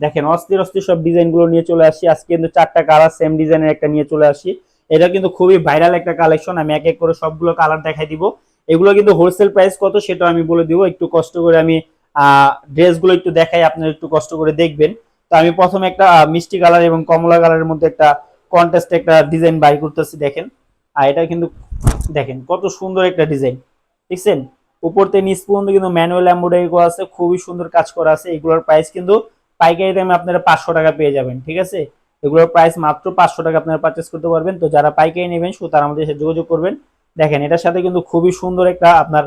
দেখেন, অস্থির অস্থির সব ডিজাইনগুলো নিয়ে চলে আসি। আজকে কিন্তু চারটা কালার সেম ডিজাইনের একটা নিয়ে চলে আসি। এটা কিন্তু খুবই ভাইরাল একটা কালেকশন আমি এক এক করে সবগুলো কালার দেখাই দিব। এগুলো কিন্তু হোলসেল প্রাইস কত সেটা আমি বলে দিব। একটু কষ্ট করে আমি ড্রেসগুলো একটু দেখাই, আপনারা একটু কষ্ট করে দেখবেন। তো আমি প্রথমে একটা মিষ্টি কালার এবং কমলা কালারের মধ্যে একটা কন্টেস্ট একটা ডিজাইন বাই করতেছি, দেখেন। আর এটা কিন্তু, দেখেন, কত সুন্দর একটা ডিজাইন দেখছেন? উপর থেকে নিচ পর্যন্ত কিন্তু ম্যানুয়াল এমব্রয়ডারি করা আছে, খুবই সুন্দর কাজ করা আছে। এগুলোর প্রাইস কিন্তু পাইকারি দামে আপনারা পাঁচশো টাকা পেয়ে যাবেন, ঠিক আছে? এগুলোর প্রাইস মাত্র পাঁচশো টাকা আপনারা পারচেস করতে পারবেন। তো যারা পাইকারি নেবেন শুধু তারা আমাদের সাথে যোগাযোগ করবেন। দেখেন, এটার সাথে কিন্তু খুবই সুন্দর একটা আপনার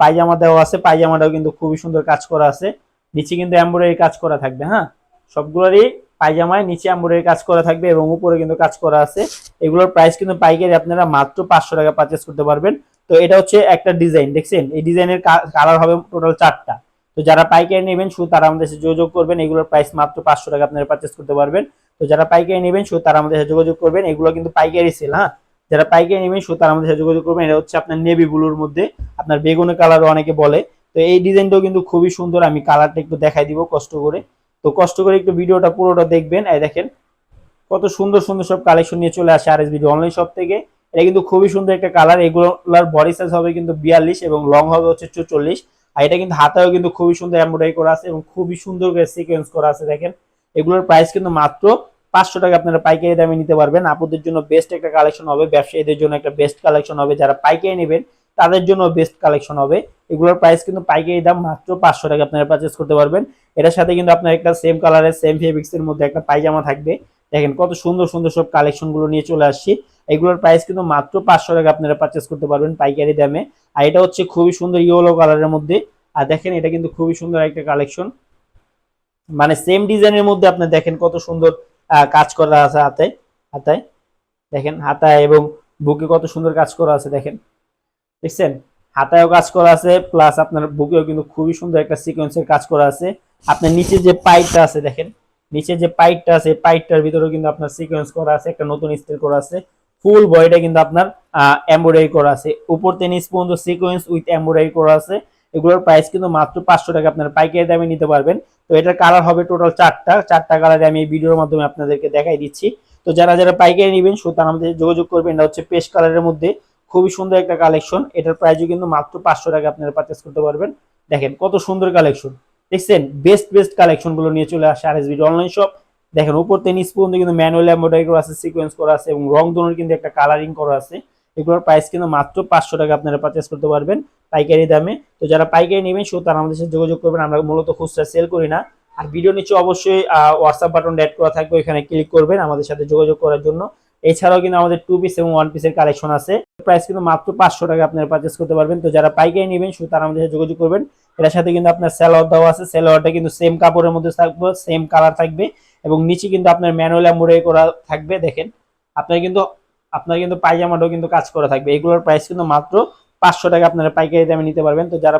পায়জামা দেওয়া আছে। পায়জামাটাও কিন্তু খুবই সুন্দর কাজ করা আছে। নিচে কিন্তু এমব্রয়ডারি কাজ করা থাকবে হ্যাঁ? সবগুলোরই পায়জামায় নিচে এমব্রয়ডারি কাজ করা থাকবে এবং উপরে কিন্তু কাজ করা আছে। এগুলোর প্রাইস কিন্তু পাইকারি আপনারা মাত্র পাঁচশো টাকা পারচেস করতে পারবেন। তো এটা হচ্ছে একটা ডিজাইন দেখছেন? এই ডিজাইনের কালার হবে টোটাল চারটা। তো যারা পাইকারি নেবেন, শুধু তারা আমাদের সাথে যোগাযোগ করবেন। এগুলোর প্রাইস মাত্র পাঁচশো টাকা আপনারা পারচেস করতে পারবেন। তো যারা পাইকারি নেবেন, শুধু তারা আমাদের সাথে যোগাযোগ করবেন। এগুলো কিন্তু পাইকারি সেল হ্যাঁ? যারা পাইকারি নেবেন, শুধু তারা আমাদের সাথে যোগাযোগ করবেন। এটা হচ্ছে আপনার নেভি ব্লুর মধ্যে। আপনার বেগুনি কালারও অনেকে বলে। তো এই ডিজাইনটাও কিন্তু খুবই সুন্দর। আমি কালারটা একটু দেখাই দিব কষ্ট করে। তো কষ্ট করে একটু ভিডিওটা পুরোটা দেখবেন। এই দেখেন, কত সুন্দর সুন্দর সব কালেকশন নিয়ে চলে আসে আর এস অনলাইন শপ থেকে। এটা কিন্তু খুবই সুন্দর একটা কালার এগুলোর বডি সাইজ হবে কিন্তু বিয়াল্লিশ এবং লং হবে হচ্ছে চল্লিশ আর এটা কিন্তু হাতেও কিন্তু খুবই সুন্দর এমব্রয়ডারি করা আছে এবং খুবই সুন্দর করে সিকোয়েন্স করা আছে, দেখেন। এগুলোর প্রাইস কিন্তু মাত্র পাঁচশো টাকা আপনারা পাইকারি দামে নিতে পারবেন। আপনাদের জন্য বেস্ট একটা কালেকশন হবে, ব্যবসায়ীদের জন্য একটা বেস্ট কালেকশন হবে। যারা পাইকারি নেবেন, তাদের জন্য বেস্ট কালেকশন হবে। এগুলোর প্রাইস কিন্তু পাইকারি দাম মাত্র পাঁচশো টাকা আপনারা পারচেস করতে পারবেন। এটার সাথে কিন্তু আপনার একটা সেম কালারের সেম ফেব্রিক্স এর মধ্যে একটা পায়জামা থাকবে। দেখেন কত সুন্দর সুন্দর সব কালেকশনগুলো নিয়ে চলে আসছি। এগুলোর প্রাইস কিন্তু মাত্র পাঁচশো টাকা আপনারা পারচেস করতে পারবেন পাইকারি দামে। আর এটা হচ্ছে খুবই সুন্দর ইয়েলো কালারের মধ্যে। আর দেখেন এটা কিন্তু খুবই সুন্দর একটা কালেকশন মানে সেম ডিজাইনের মধ্যে আপনি দেখেন কত সুন্দর কাজ করা আছে হাতে, হাতায়। দেখেন হাতায় এবং বুকে কত সুন্দর কাজ করা আছে, দেখেন। দেখছেন? হাতায়ও কাজ করা আছে প্লাস আপনার বুকেও কিন্তু খুবই সুন্দর একটা সিকোয়েন্সের কাজ করা আছে। আপনার নিচে যে পাইপটা আছে, দেখেন। নিচে যে পাইপটা আছে পাইপটার ভিতরেও কিন্তু আপনার সিকোয়েন্স করা আছে, একটা নতুন স্টাইল করা আছে। ফুল বডিটা কিন্তু আপনার এমব্রয়ডারি করা আছে। উপর থেকে নিচ পর্যন্ত সিকোয়েন্স উইথ এমব্রয়ডারি করা আছে। এগুলোর প্রাইস কিন্তু মাত্র পাঁচশো টাকা আপনার পাইকারি দামে নিতে পারবেন। তো এটার কালার হবে টোটাল চারটা। চারটা কালারে আমি এই ভিডিওর মাধ্যমে আপনাদেরকে দেখাই দিচ্ছি। তো যারা যারা পাইকারি নেবেন, সুতরাং আমাদের যোগাযোগ করবেন। এটা হচ্ছে পেস্ট কালারের মধ্যে। খুবই সুন্দর একটা কালেকশন এটার প্রাইসও কিন্তু মাত্র পাঁচশো টাকা আপনারা পারচেস করতে পারবেন। দেখেন কত সুন্দর কালেকশন দেখছেন বেস্ট বেস্ট কালেকশনগুলো নিয়ে চলে আসে আর এস অনলাইন শপ দেখেন, উপর থেকে নিচ পর্যন্ত কিন্তু ম্যানুয়াল এমব্রয়ডারি করা আছে সিকোয়েন্স করা আছে এবং রং দোনোর কিন্তু একটা কালারিং করা আছে। এগুলোর প্রাইস কিন্তু মাত্র পাঁচশো টাকা আপনারা পারচেস করতে পারবেন পাইকারি দামে। তো যারা পাইকারি নেবেন, শুধু তারা আমাদের সাথে যোগাযোগ করবেন, আমরা মূলত খুচরা সেল করি না। আর ভিডিও নিচে অবশ্যই হোয়াটসঅ্যাপ বাটন অ্যাড করা থাকবে এখানে ক্লিক করবেন আমাদের সাথে যোগাযোগ করার জন্য। এছাড়াও কিন্তু আমাদের টু পিস এবং ওয়ান পিসের কালেকশন আছে। প্রাইস কিন্তু মাত্র পাঁচশো টাকা আপনারা পারচেস করতে পারবেন। তো যারা পাইকারি নেবেন, শুধু তারা আমাদের সাথে যোগাযোগ করবেন। এটার সাথে কিন্তু আপনার স্যালোয়ার দেওয়া আছে। স্যালোয়ারটা কিন্তু সেম কাপড়ের মধ্যে থাকবে সেম কালার থাকবে এবং নিচে কিন্তু আপনার ম্যানুয়াল এমব্রয়ডারি করা থাকবে, দেখেন। আপনার কিন্তু আপনার কিন্তু পায়জামাটাও কিন্তু কাজ করা থাকবে। এগুলোর প্রাইস কিন্তু মাত্র পাঁচশো টাকা আপনারা পাইকারি দামে নিতে পারবেন। তো যারা